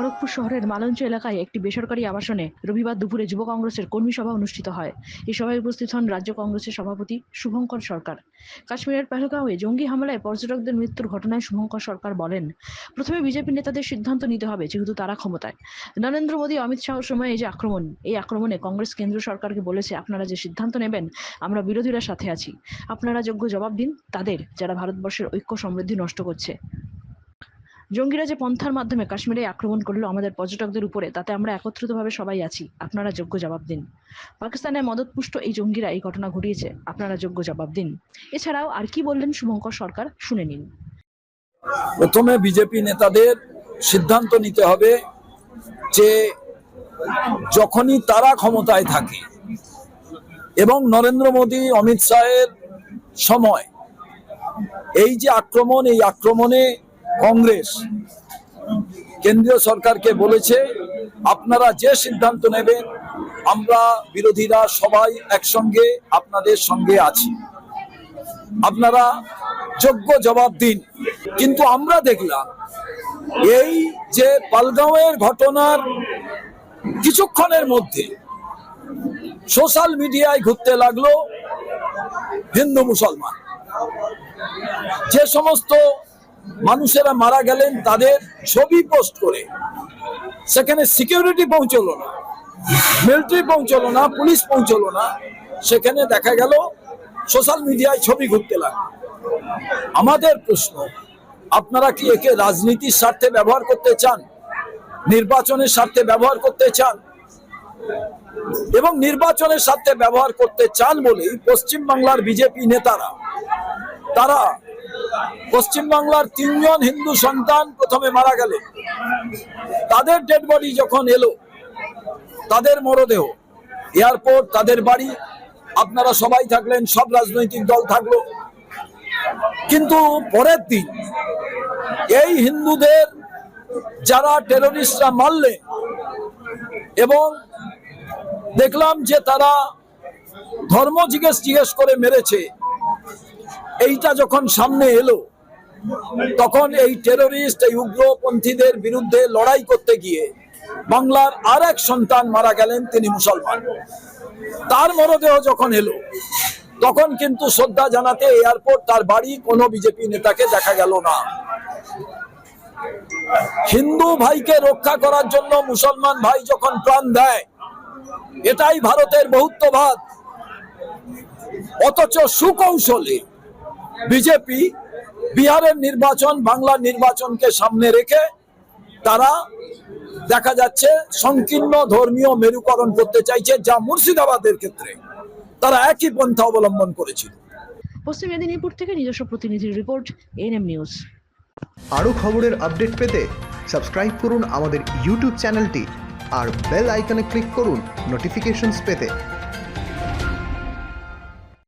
খড়গপুর শহরের মালঞ্চ এলাকায় একটি বেসরকারি আবাসনে রবিবার দুপুরে যুব কংগ্রেসের কর্মী সভা অনুষ্ঠিত হয়। এই সভায় উপস্থিত হন রাজ্য কংগ্রেসের সভাপতি শুভঙ্কর সরকার। কাশ্মীরের পেহলগাঁওয়ে জঙ্গি হামলায় পর্যটকদের মৃত্যুর ঘটনায় শুভঙ্কর সরকার বলেন, প্রথমে বিজেপি নেতাদের সিদ্ধান্ত নিতে হবে, যেহেতু তারা ক্ষমতায়। নরেন্দ্র মোদী, অমিত শাহর সময় এই যে আক্রমণ, এই আক্রমণে কংগ্রেস কেন্দ্র সরকারকে বলেছে, আপনারা যে সিদ্ধান্ত নেবেন, আমরা বিরোধীরা সাথে আছি। আপনারা যোগ্য জবাব দিন, তাদের, যারা ভারতবর্ষের ঐক্য সমৃদ্ধি নষ্ট করছে। জঙ্গিরা যে পন্থার মাধ্যমে কাশ্মীরে আক্রমণ করল আমাদের পর্যটকদের উপরে, তাতে আমরা একত্রিতভাবে সবাই আছি। আপনারা যোগ্য জবাব দিন। পাকিস্তানের মদতপুষ্ট এই জঙ্গিরা এই ঘটনা ঘটিয়েছে, আপনারা যোগ্য জবাব দিন। এছাড়াও আর কি বললেন শুভঙ্কর সরকার, শুনে নিন। প্রথমে বিজেপি নেতাদের সিদ্ধান্ত নিতে হবে যে যখনই তারা ক্ষমতায় থাকে এবং নরেন্দ্র মোদী, অমিত শাহের সময়, এই যে আক্রমণ, এই আক্রমণে কংগ্রেস, কেন্দ্রীয় সরকারকে বলেছে, আপনারা যে সিদ্ধান্ত নেবেন, আমরা বিরোধীরা সবাই একসঙ্গে আপনাদের সঙ্গে আছি। আপনারা যোগ্য জবাব দিন। কিন্তু আমরা দেখলাম, এই যে পালগাঁওয়ের ঘটনার কিছুক্ষণের মধ্যে সোশ্যাল মিডিয়ায় ঘুরতে লাগল হিন্দু মুসলমান। যে সমস্ত মানুষেরা মারা গেলেন তাদের ছবি পোস্ট করে। সেখানে সিকিউরিটি পৌঁছলো না। মিলিটারি পৌঁছলো না পুলিশ পৌঁছলো না। সেখানে দেখা গেল সোশ্যাল মিডিয়ায় ছবি ঘুরতে লাগল। আমাদের প্রশ্ন, আপনারা কি একে রাজনীতির স্বার্থে ব্যবহার করতে চান? নির্বাচনের স্বার্থে ব্যবহার করতে চান? এবং নির্বাচনের স্বার্থে ব্যবহার করতে চান বলেই পশ্চিমবাংলার বিজেপি নেতারা, তারা পশ্চিম বাংলার তিনজন হিন্দু সন্তান প্রথমে মারা গেলে। তাদের ডেড বডি যখন এলো, তাদের মরদেহ, এয়ারপোর্ট, তাদের বাড়ি, আপনারা সবাই থাকলেন, সব রাজনৈতিক দল থাকল। কিন্তু পরের দিন এই হিন্দুদের যারা টেরোরিস্টরা মারলে এবং দেখলাম যে তারা ধর্ম জিজ্ঞেস জিজ্ঞেস করে মেরেছে এইটা যখন সামনে এলো, তখন এই টেরোরিস্ট এই উগ্রপন্থীদের বিরুদ্ধে লড়াই করতে গিয়ে বাংলার আর এক সন্তান মারা গেলেন তিনি মুসলমান। তার মরদেহ যখন এলো, তখন কিন্তু শ্রদ্ধা জানাতে এয়ারপোর্ট তার বাড়ি কোনো বিজেপি নেতাকে দেখা গেল না। হিন্দু ভাইকে রক্ষা করার জন্য মুসলমান ভাই যখন প্রাণ দেয়, এটাই ভারতের বহুত্ববাদ। অথচ সুকৌশলে বিজেপি বিহারের নির্বাচন বাংলার নির্বাচনকে সামনে রেখে তারা দেখা যাচ্ছে সংকীর্ণ ধর্মীয় মেরুকরণ করতে চাইছে যা মুর্শিদাবাদের ক্ষেত্রে তারা একই পন্থা অবলম্বন করেছিল। পশ্চিম মেদিনীপুর থেকে নিজস্ব প্রতিনিধির রিপোর্ট এনএম নিউজ। আরও খবরের আপডেট পেতে সাবস্ক্রাইব করুন আমাদের ইউটিউব চ্যানেলটি আর বেল আইকনে ক্লিক করুন নোটিফিকেশনস পেতে।